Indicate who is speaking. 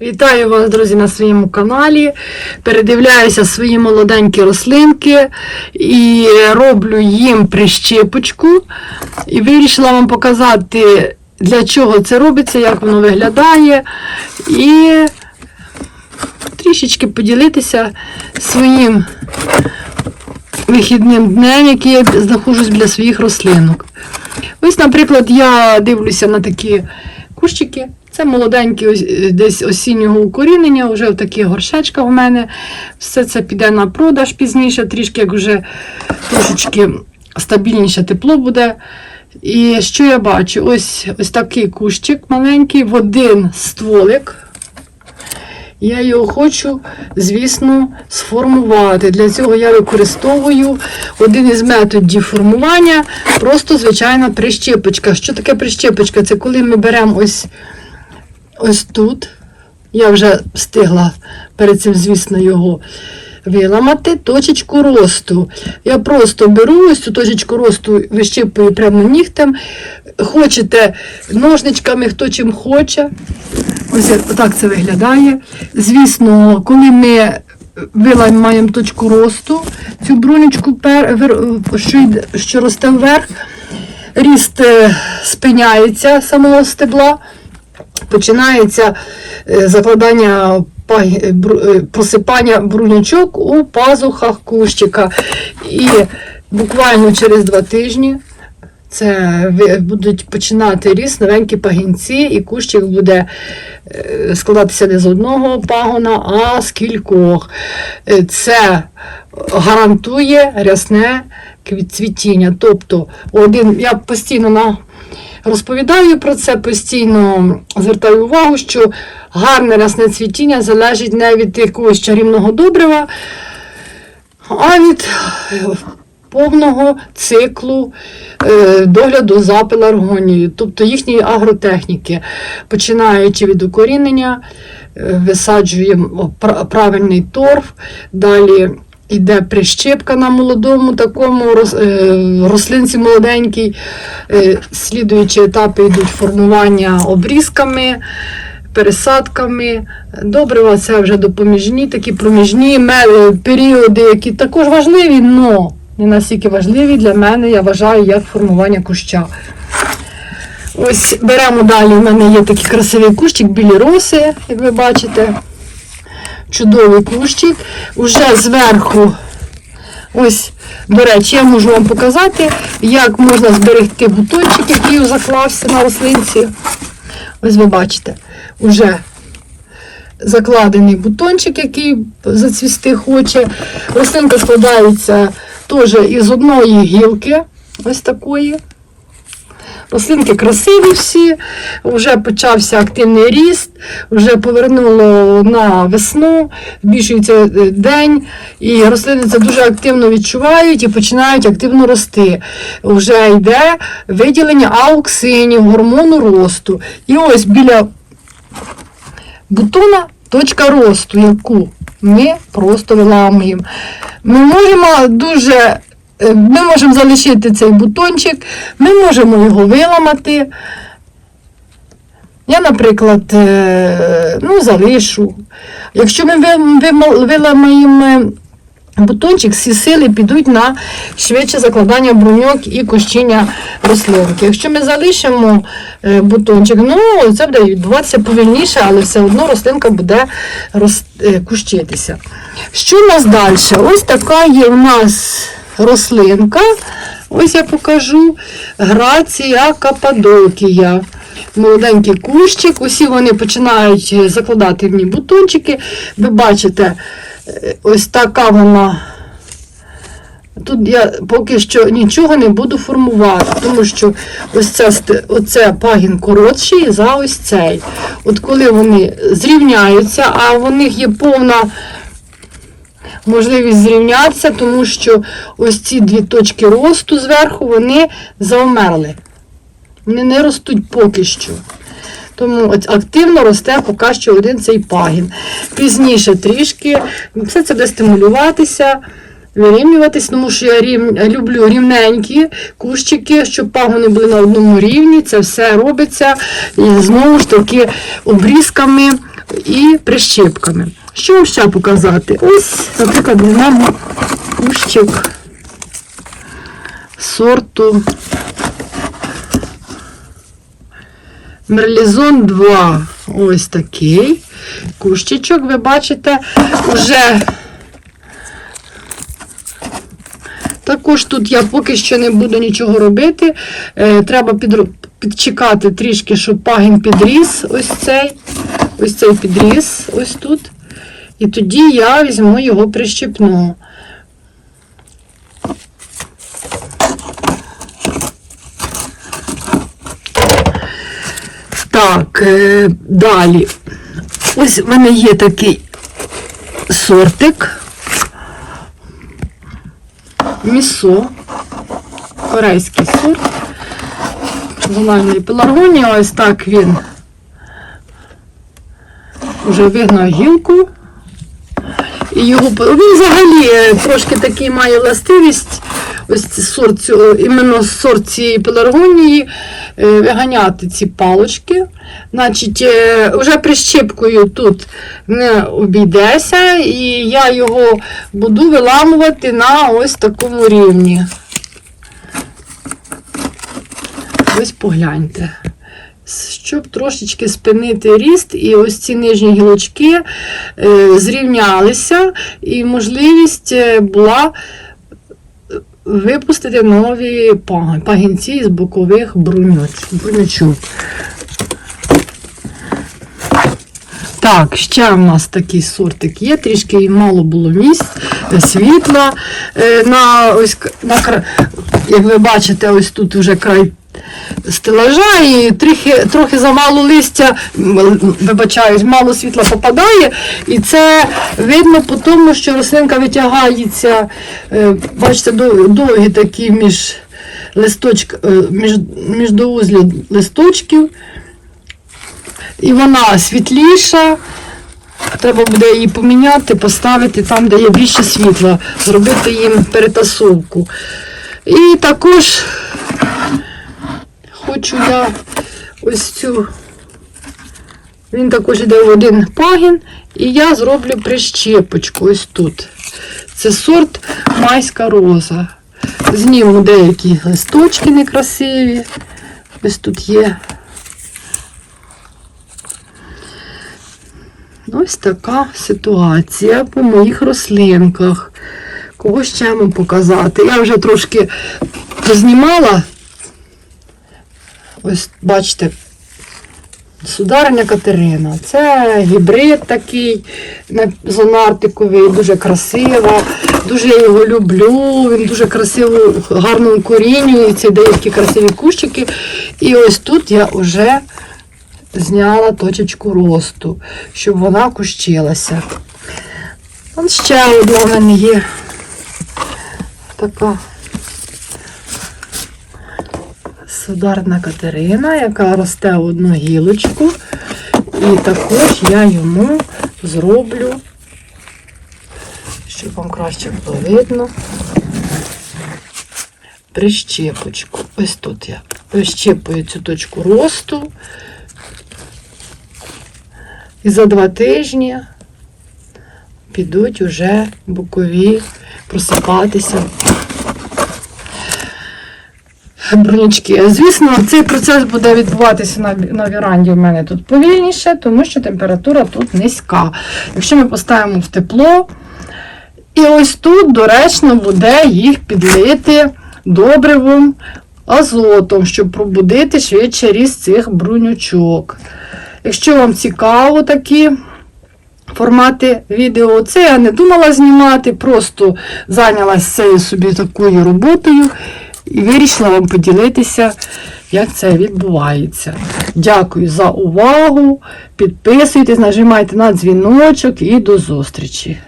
Speaker 1: Вітаю вас, друзі, на своєму каналі. Передивляюся свої молоденькі рослинки і роблю їм прищепочку. І вирішила вам показати, для чого це робиться, як воно виглядає. І трішечки поділитися своїм вихідним днем, який я знаходжусь біля своїх рослинок. Ось, наприклад, я дивлюся на такі кущики. Це молоденькі е, десь осіннього укорінення, вже в таких горшечках у мене. Все це піде на продаж пізніше, трішки як вже трошечки стабільніше тепло буде. І що я бачу? Ось, ось такий кущик маленький, в один стволик. Я його хочу, звісно, сформувати. Для цього я використовую один із методів формування, просто звичайна прищепочка. Що таке прищепочка? Це коли ми беремо ось, ось тут. Я вже встигла перед цим, звісно, його виламати. Точечку росту. Я просто беру ось цю точечку росту, вищипую прямо нігтем. Хочете ножничками, хто чим хоче. Ось так це виглядає. Звісно, коли ми виламаємо точку росту, цю брунечку, що, росте вверх, ріст е, спиняється самого стебла, починається е, закладання паг- е, е, просипання брунячок у пазухах кущика. І буквально через два тижні це будуть починати ріст новенькі пагінці, і кущик буде складатися не з одного пагона, а з кількох. Це гарантує рясне цвітіння. Тобто, один, я постійно на, розповідаю про це, постійно звертаю увагу, що гарне рясне цвітіння залежить не від якогось чарівного добрива, а від е, повного циклу е, догляду за пеларгонією, тобто їхньої агротехніки, починаючи від укорінення, е, висаджуємо правильний торф, далі йде прищепка на молодому такому е, рослинці молоденькій, е, слідуючі етапи йдуть формування обрізками пересадками. Добрива це вже допоміжні, такі проміжні періоди, які також важливі, але не настільки важливі для мене, я вважаю, як формування куща. Ось беремо далі. У мене є такий красивий кущик, білі роси, як ви бачите. Чудовий кущик. Уже зверху, ось, до речі, я можу вам показати, як можна зберегти бутончик, який заклався на рослинці. Ось ви бачите, уже закладений бутончик, який зацвісти хоче. Рослинка складається теж із одної гілки, ось такої. Рослинки красиві всі, вже почався активний ріст, вже повернуло на весну, збільшується е, день, і рослини це дуже активно відчувають і починають активно рости. Вже йде виділення ауксинів, гормону росту. І ось біля бутона точка росту, яку ми просто виламуємо. Ми можемо дуже. Е, Ми можемо залишити цей бутончик, ми можемо його виламати. Я, наприклад, е, ну, залишу. Якщо ми виламаємо бутончик, всі сили підуть на швидше закладання бруньок і кущення рослинки. Якщо ми залишимо е, бутончик, ну це буде відбуватися повільніше, але все одно рослинка буде рос- е, кущитися. Що у нас далі? Ось така є у нас рослинка. Ось я покажу грація кападокія. Молоденький кущик, усі вони починають закладати в ній бутончики. Ви бачите, е, ось така вона. Тут я поки що нічого не буду формувати, тому що ось це, оце пагін коротший за ось цей. От коли вони зрівняються, а у них є повна можливість зрівнятися, тому що ось ці дві точки росту зверху вони завмерли. Вони не ростуть поки що. Тому от активно росте поки що один цей пагін. Пізніше трішки все це буде стимулюватися, вирівнюватись, тому що я рів... люблю рівненькі кущики, щоб пагони були на одному рівні. Це все робиться і знову ж таки обрізками і прищепками. Що вам ще показати? Ось, наприклад, візьмемо кущик сорту Мерлізон 2. Ось такий кущичок, ви бачите, уже також тут я поки що не буду нічого робити. Е, треба підчекати трішки, щоб пагін підріс. Ось цей. Ось цей підріс, ось тут. І тоді я візьму його прищепну. Так, е, далі. Ось в мене є такий сортик. Місо. Корейський сорт. Журнальної пеларгонії. Ось так він вже вигнав гілку. І його він взагалі е, трошки такий має властивість, ось сорт, цього- іменно сорт цієї пеларгонії, е, виганяти ці палочки. Значить, е, вже прищепкою тут не обійдеся, і я його буду виламувати на ось такому рівні. Ось погляньте. Щоб трошечки спинити ріст, і ось ці нижні гілочки е, зрівнялися, і можливість е, була е, випустити нові пагінці з бокових бруньоч- бруньочок. Так, ще в нас такий сортик є, трішки їм мало було місць, світла. На, ось, на, як ви бачите, ось тут вже край стелажа і трохи, трохи замало листя, вибачаюсь, мало світла попадає. І це видно по тому, що рослинка витягається, е, бачите, довгі такі між е, між, міждоузлі листочків. І вона світліша. Треба буде її поміняти, поставити там, де є більше світла, зробити їм перетасовку. І також хочу я ось цю. Він також йде в один пагін, і я зроблю прищепочку ось тут. Це сорт майська роза. Зніму деякі листочки некрасиві. Ось тут є. Ось така ситуація по моїх рослинках. Кого ще вам показати? Я вже трошки познімала. Ось, бачите, сударня Катерина. Це гібрид такий зонартиковий, дуже красиво. Дуже я його люблю. Він дуже красиво, гарно укорінюється, деякі красиві кущики. І ось тут я вже зняла точечку росту, щоб вона кущилася. Ось ще одна в мене є така сударна Катерина, яка росте в одну гілочку. І також я йому зроблю, щоб вам краще було видно, прищепочку. Ось тут я прищепую цю точку росту. І за два тижні підуть уже бокові просипатися бронячки. Звісно, цей процес буде відбуватися на, на віранді у мене тут повільніше, тому що температура тут низька. Якщо ми поставимо в тепло, і ось тут доречно буде їх підлити добривом, азотом, щоб пробудити швидше ріст цих брунючок. Якщо вам цікаво такі формати відео, це я не думала знімати, просто зайнялася собі такою роботою і вирішила вам поділитися, як це відбувається. Дякую за увагу. Підписуйтесь, нажимайте на дзвіночок і до зустрічі!